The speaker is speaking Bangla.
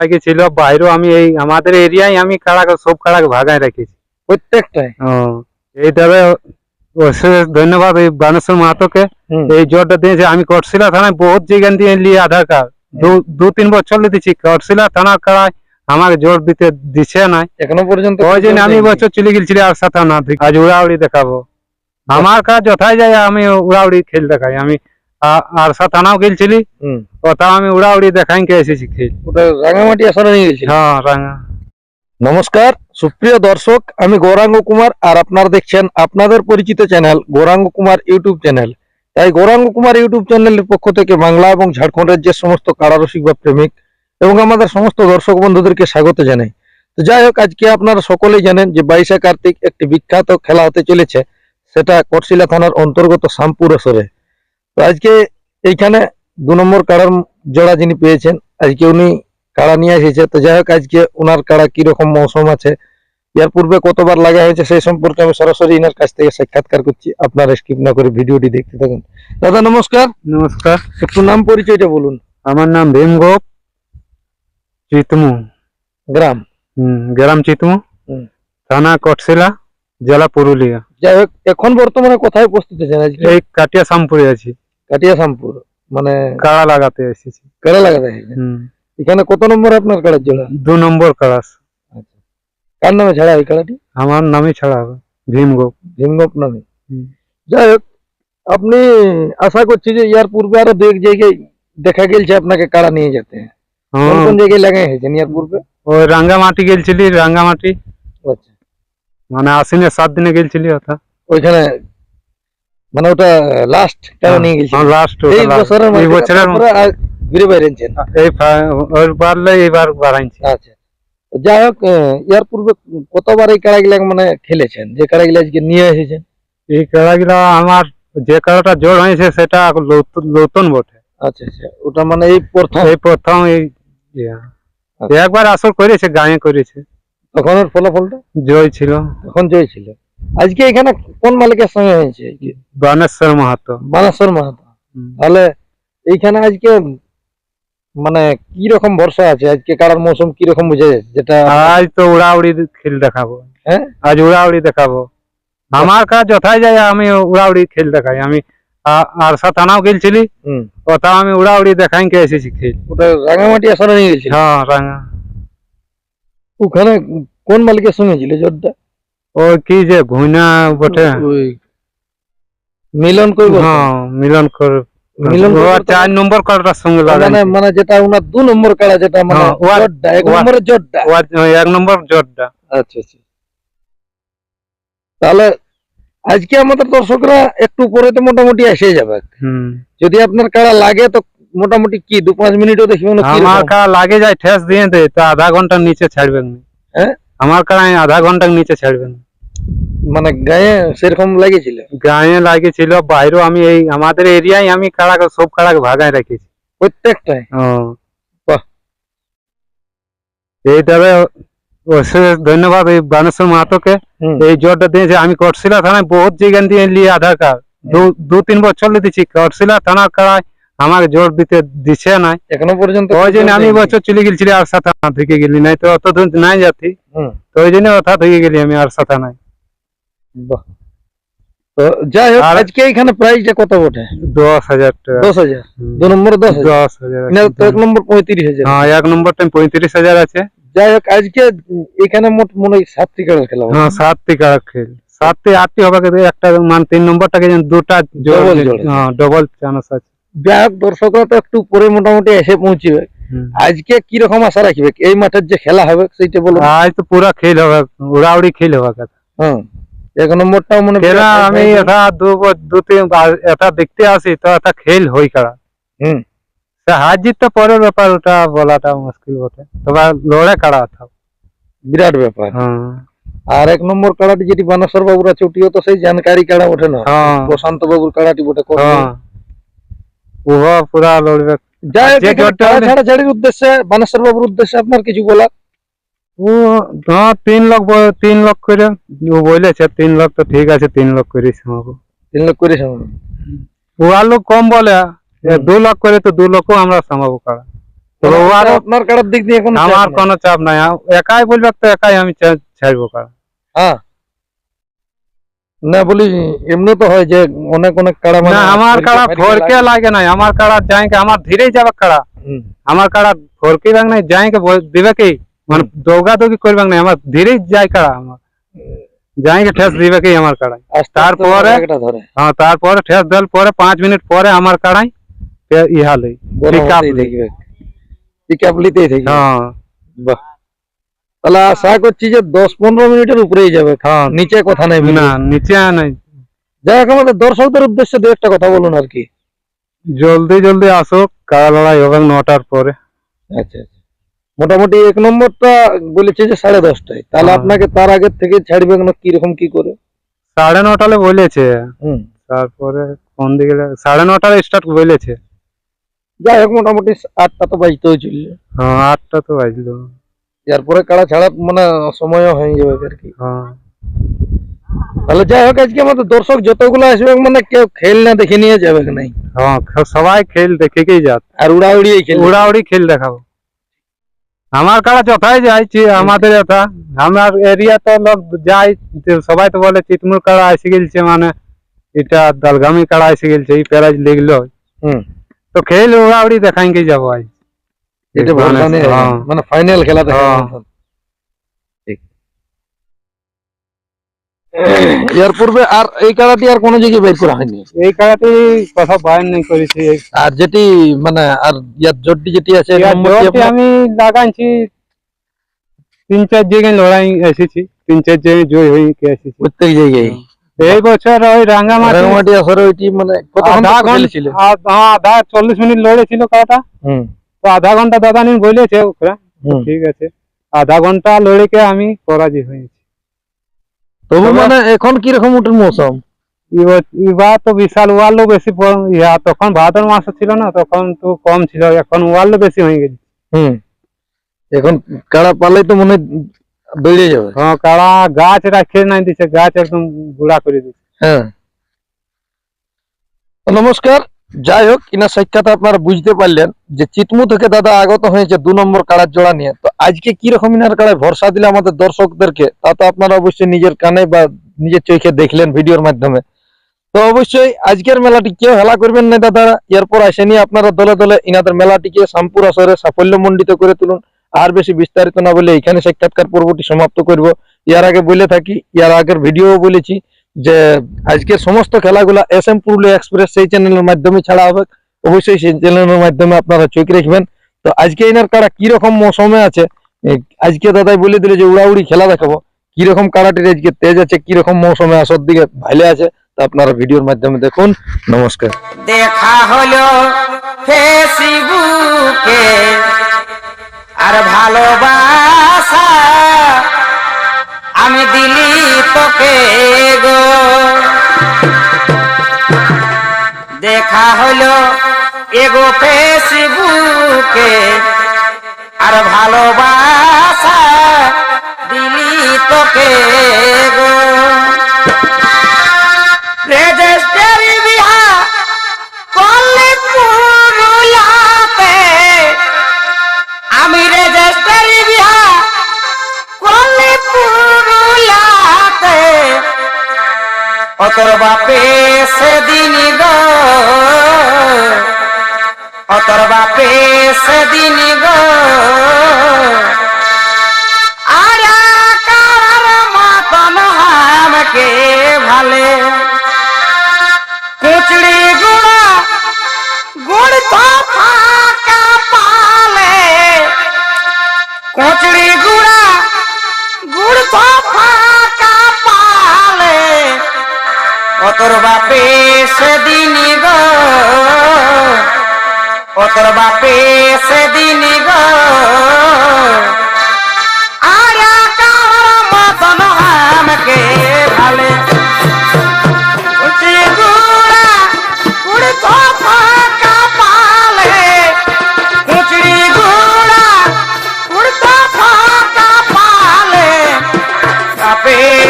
আগে ছিল বাইরেও আমি এই আমাদের এরিয়ায় আমি কাড়াকে সব কাড়াকে ভাগায় রেখেছি। প্রত্যেকটাই? ও এইটাবে অশেষ ধন্যবাদ এই বানেশ্বর মাহাতোকে। এই জোরটা দিয়েছে আমি কটশিলা থানায় বহুত জায়গা দিয়ে নিয়ে আধার কার্ড। দু তিন বছর দিচ্ছি কটশিলা থানার কাড়ায় আমাকে জোর দিতে দিছে না এখনও পর্যন্ত ওই জন্য আমি বছর চলে গেছিলি আর সাথে না আজ উড়াউড়ি দেখাবো। আমার কাজ যথায় যায় আমি উড়াউড়ি খেল দেখাই আমি আর থানাও গেছিলি হুম। ওটাও আমি উড়াউড়ি দেখাই কে এসেছি খেল। ওটা রাঙামাটি আসরে নিয়ে গেছিল? হ্যাঁ রাঙা নমস্কার সুপ্রিয় দর্শক আমি গৌরাঙ্গ কুমার আর আপনারা দেখছেন আপনাদের পরিচিত channel Gauranga Kumar YouTube channel. তাই গৌরাঙ্গ কুমার ইউটিউব চ্যানেলের পক্ষ থেকে বাংলা এবং ঝাড়খণ্ড রাজ্যের সমস্ত কারারসিক বা প্রেমিক এবং আমাদের সমস্ত দর্শক বন্ধুদেরকে স্বাগত জানাই। তো যাই হোক আজকে আপনারা সকলেই জানেন যে বাইশে কার্তিক একটি বিখ্যাত খেলা হতে চলেছে। সেটা কটশিলা থানার অন্তর্গত শামপুর আসরে। তো আজকে এইখানে দু নম্বর কাড়ার জোড়া যিনি পেয়েছেন আজকে উনি কাড়া নিয়ে এসেছে। তো যাই হোক আজকে ওনার কাড়া কীরকম মৌসুম আছে এর পূর্বে কতবার লাগা হয়েছে সেই সম্পর্কে আমি সরাসরি এনার কাছ থেকে সাক্ষাৎকার করছি। আপনারা স্কিপ না করে ভিডিওটি দেখতে থাকুন। দাদা নমস্কার। নমস্কার। একটু নাম পরিচয়টা বলুন। আমার নাম ভীমগোপ চিতমু। গ্রাম। হুম, গ্রাম চিতমু। থানা কটশিলা জেলা পুরুলিয়া। যাই হোক এখন বর্তমানে কোথায় উপস্থিত আছেন আজকে? এই কাটিয়া শামপুরে আছি। কাটিয়া শামপুর মানে কাড়া লাগাতে এসেছি। কেড়ে লাগাতে এসেছেন। হুম, এখানে কত নম্বর আপনার কাড়ার জোড়া? দু নম্বর কাড়াস কার নামে ছাড়া ওই কাড়াটি? আমার নামই ছাড়া হবে ভীমগোপ। ভীমগোপ নামে। হুম। যাই হোক আপনি আশা করছি যে ইয়ার পূর্বে আরও দু এক জায়গায় দেখা গেছে আপনাকে কাড়া নিয়ে যেতে। কোন হ্যাঁ, কোন জায়গায় লাগাই হয়েছেন ইয়ার পূর্বে? ওই রাঙ্গামাটি গেলছিলি রাঙ্গামাটি। আচ্ছা। মানে আশ্বিনের সাত দিনে গেলছিলি ওটা। ওইখানে মানে ওটা লাস্ট হ্যাঁ, নিয়ে গেছি। লাস্ট এই বছরের এই বছরের ঘুরে বেরিয়েছেন এই ওর পারলে এইবার বাড়াইছি। আচ্ছা। যাই হোক ইয়ার পূর্বে কতবার এই কাড়াগুলা মানে খেলেছেন? যে কাড়াগুলা আজকে নিয়ে এসেছেন? এই খেলাগুলো আমার যে খেলাটা জোর হয়েছে সেটা নতুন- বটে। আচ্ছা আচ্ছা। ওটা মানে এই প্রথম? এই প্রথম এই একবার আসর করেছে গায়ে করেছে। তখন ফলাফলটা? জয় ছিল। তখন জয় ছিল। আজকে এখানে কোন মালিকের সঙ্গে হয়েছে? বানেশ্বর মাহাতো। মানেশ্বর মাহাতো। তাহলে এইখানে আজকে মানে কি রকম ভরসা আছে? আজকে কারার মৌসুম কি রকম বুঝে যাচ্ছে? যেটা আজ তো উড়াউড়ি খেল দেখাবো। হ্যাঁ? আজ উড়াউড়ি দেখাবো। আমার কাজ যথায় যায় আমি উড়াউড়ি খেল দেখাই। আমি আ- আরসা থানাও গেলছিলি হুম। ওটাও আমি উড়াউড়ি দেখাই কে এসেছি খেল। ওটা রাঙামাটি আসনে নিয়ে গেছিল? হ্যাঁ রাঙা ওখানে কোন মালিকের সঙ্গে ছিল জোরটা ওই কি যে ঘুইনা বটে? মিলন করব হ্যাঁ মিলন কর মিলন ও চার নম্বর কার্ডটার সঙ্গে মানে লাগাই মানে যেটা ওনার দু নম্বর কাড়া যেটা মানে হ্যাঁ, জোরটা এক নম্বরের জোরটা এক নম্বর জোরটা আচ্ছা আচ্ছা। তাহলে আজকে আমাদের দর্শকরা একটু পরে তো মোটামুটি এসে যাবে। হুম। যদি আপনার কাড়া লাগে তো মোটামুটি কি দু পাঁচ মিনিটও দেখবেন আমার রকম। কা লাগে যায় ঠেস দিয়ে দে তো আধা ঘণ্টার নিচে ছাড়বেন হ্যাঁ? আমার কাড়ায় আধা ঘণ্টার নিচে ছাড়বেন না। মানে গায়ে সেরকম লাগেছিল গায়ে লাগিয়েছিল বাইরেও আমি এই আমাদের এরিয়ায় আমি কাড়াকে সব কাড়াকে ভাগায় রেখেছি প্রত্যেকটাই ও বাহ। এইটাবে অশেষ ধন্যবাদ এই বানেশ্বর মাহাতোকে হুম। এই জোরটা দিয়েছে আমি কটশিলা থানায় বহুত জায়গা দিয়ে নিয়ে আধার কার্ড দু দু তিন বছর দিচ্ছি কটশিলা থানার কাড়ায় আমাকে জোর দিতে দিছে না এখনও পর্যন্ত ওই জন্য আমি। বছর চলে গেছিলি আর সাথে না থেকে গেলি নাই। তো অত দূর নাই যাতি। তো ওই জন্য ওথা থেকে গেলি আমি আর সাথে নাই। তো যাই হোক আজকে এখানে প্রাইসটা কত বটে? দশ হাজার টাকা। দশ হাজার। দু নম্বর দশ হাজার। দশ এক নম্বর পঁয়ত্রিশ হাজার। হ্যাঁ এক নম্বরটা পঁয়ত্রিশ হাজার আছে। যাই হোক আজকে এখানে মোট মনে হয় সাতটি কাড়া খেলা। হ্যাঁ সাতটি কাড়া খেল। সাতটি আটটি হবে একটা মানে তিন নম্বরটাকে যেন দুটা হ্যাঁ ডবল চান্স আছে। যাই হোক দর্শকরা তো একটু পরে মোটামুটি এসে পৌঁছিবে। আজকে কি রকম আশা রাখবে? এই মাঠের যে খেলা হবে সেইটা বলুন। আজ তো পুরা খেল হবে উড়াউড়ি খেল হবে হ্যাঁ এক নম্বরটাও মনে খেলা আমি এটা দু দু তিন এটা দেখতে আসি তো এটা খেল হই কাড়া হুম। হার জিত তো পরের ব্যাপার ওটা বলাটা মুশকিল বটে। তবে লড়ে কাড়া था বিরাট ব্যাপার। হ্যাঁ আর এক নম্বর কাড়াটি যেটি বানেশ্বর বাবুর আছে ওটিও তো সেই জানকারি কাড়া ওঠে না? হ্যাঁ। প্রশান্ত বাবুর কাড়াটি বটে হ্যাঁ। উহা পুরা লড়বে। যাই হোক যে এখানে জোরটা কাড়া হলে- ছাড়াছাড়ির উদ্দেশ্যে বানেশ্বর বাবুর উদ্দেশ্যে আপনার কিছু বলার? ও হ্যাঁ তিন লাখ তিন লাখ করে। ও বলেছে তিন লাখ তো ঠিক আছে তিন লাখ করিস আমাকে তিন লোক করে সামনে ও আর লোক কম বলে দু লাখ করে তো দু লক্ষও আমরা সামাবো আপনার দিক দিয়ে আমার কোনো চাপ নাই। একাই বলবে তো একাই আমি ছাড়বো কারা? হ্যাঁ। না বলি এমনি তো হয় যে অনেক অনেক কাড়া মানে না আমার ফরকে কাড়া ফারকে ফরকে লাগে। লাগে নাই আমার কাড়া যাইকে আমার ধীরেই যাবে কাড়া। হুম, আমার কাড়া ফরকে ব্যাগ নাই যাইকে দিবে কি? মানে দৌগা দৌগি করবে নাই আমার ধীরেই যায় কাড়া আমার। যাইকে ঠেস দিবে কি আমার কাড়াই আস্তে আস্তে তারপরে- একটা ধরে। হ্যাঁ তারপরে ঠেস দেওয়ার পরে পাঁচ মিনিট পরে আমার কাড়াই ফের ইহা লই বড় Pick up হতেই নেই। থাকবে পিক আপ লিতেই থাকবে হ্যাঁ। বাহ। তাহলে আশা করছি যে দশ পনেরো মিনিটের উপরেই যাবে। হ্যাঁ। নিচে কথা নেই না নিচে নাই। যাই হোক আমাদের দর্শকদের উদ্দেশ্যে দু একটা কথা বলুন আর কি। জলদি জলদি আসো কাড়া লড়াই হবে নটার পরে। আচ্ছা আচ্ছা। মোটামুটি এক নম্বরটা বলেছে যে সাড়ে দশটায়। তাহলে হ্যাঁ। আপনাকে তার আগের থেকে ছাড়বে না কীরকম কি করে? সাড়ে নটালে বলেছে। হুম। তারপরে কোন দিকে সাড়ে নটার স্টার্ট বলেছে। যাই হোক মোটামুটি আটটা তো বাজতেও চলছে হ্যাঁ আটটা তো বাজলো। এরপরে কাড়া ছাড়া মানে সময়ও হয়ে যাবে আর কি তাহলে যাই হোক আজকে আমাদের দর্শক যতগুলো আসবে মানে কেউ খেল না দেখে নিয়ে যাবে কি নাই হ্যাঁ সবাই খেল দেখেকেই যাত আর উড়াউড়ি খেল উড়াউড়ি খেল দেখাবো আমার কারা যথাই যাইছি আমাদের যথা আমার এরিয়া তো লোক যাই সবাই তো বলে চিতমুর কাড়া এসে গেছে মানে এটা দলগামি কাড়া এসে গেছে এই প্যারাজ লিখলো হুম তো খেল উড়াউড়ি দেখাইকে যাব আজ এটা হ্যাঁ। মানে ফাইনাল খেলা দেখা হ্যাঁ। ঠিক। এর পূর্বে আর এই খেলাটি আর কোনো জায়গায় বের করা হয়নি? এই কাড়াটি কথা বাইর নেই করেছি। আর যেটি মানে আর ইয়ার জোরটি যেটি আছে আমি লাগাইছি। তিন চার জায়গায় লড়াই এসেছি। তিন চার জায়গায় জয় হয়ে এসেছি। প্রত্যেক জায়গায়। এই বছর ওই রাঙ্গামাটি রাঙামাটি আসরে ওইটি মানে ধরে ঘণ্টা খেলেছিল? হ্যাঁ, আধা চল্লিশ মিনিট লড়েছিল কাটা হুম। তো আধা ঘণ্টা দাদা নিন বলেছে ওরা ঠিক আছে। আধা ঘণ্টা লড়িকে আমি পরাজয় হয়েছি। তবু মানে এখন কীরকম উঠের মৌসুম? এবার- তো বিশাল ওয়ার্ল্ড বেশি ইয়া তখন ভাদর মাস ছিল না তখন তো কম ছিল এখন ওয়ার্ল্ড বেশি হয়ে গেছে। হুম। এখন কাড়া পালাই তো মনে দৌড়ে যাবে। হ্যাঁ কাড়া গাছ রাখে নাই দিছে গাছ একদম গুড়া করে দিচ্ছে হ্যাঁ। নমস্কার। যাই হোক ইনার সাক্ষাৎ আপনারা বুঝতে পারলেন যে চিতমু থেকে দাদা আগত হয়েছে দু নম্বর কাড়ার জোড়া নিয়ে। তো আজকে কি রকম ইনার কাড়ায় ভরসা দিলে আমাদের দর্শকদেরকে, তা তো আপনারা অবশ্যই নিজের কানে বা নিজের চোখে দেখলেন ভিডিওর মাধ্যমে। তো অবশ্যই আজকের মেলাটি কেউ হেলা করবেন না দাদা, এরপর আসে নিয়ে আপনারা দলে দলে ইনাদের মেলাটিকে শামপুর আসরে সাফল্যমণ্ডিত করে তুলুন। আর বেশি বিস্তারিত না বলে এখানে সাক্ষাৎকার পর্বটি সমাপ্ত করব। ইয়ার আগে বলে থাকি ইয়ার আগের ভিডিও বলেছি যে আজকের সমস্ত খেলাগুলা এস এম পুরুলিয়া এক্সপ্রেস সেই চ্যানেলের মাধ্যমে ছাড়া হবে। অবশ্যই সেই চ্যানেলের মাধ্যমে আপনারা চোখ রাখবেন। তো আজকে এনার কারা কীরকম মৌসুমে আছে? আজকে দাদাই বলে দিলে যে উড়াউড়ি খেলা দেখাবো। কীরকম কারাটির আজকে তেজ আছে কি রকম মৌসুমে আসর দিকে ভাইলে আছে, তা আপনারা ভিডিওর মাধ্যমে দেখুন। নমস্কার। দেখা হলো ফেসবুকে, আর ভালোবাসা আমি দিলি তোকে গো। দেখা হলো এগো ফেসবুকে আর ভালোবাসা দিলি তোকে গো। বাপে সেদিন গো। অতর বাপে সেদিন গো। আর কার মতন হামকে ভালে। কুচড়ি গুড়া, গুড় তো ফাঁকা পালে। কুচড়ি তোর বাপে সেদিন গো ও তোর বাপে সেদিন গো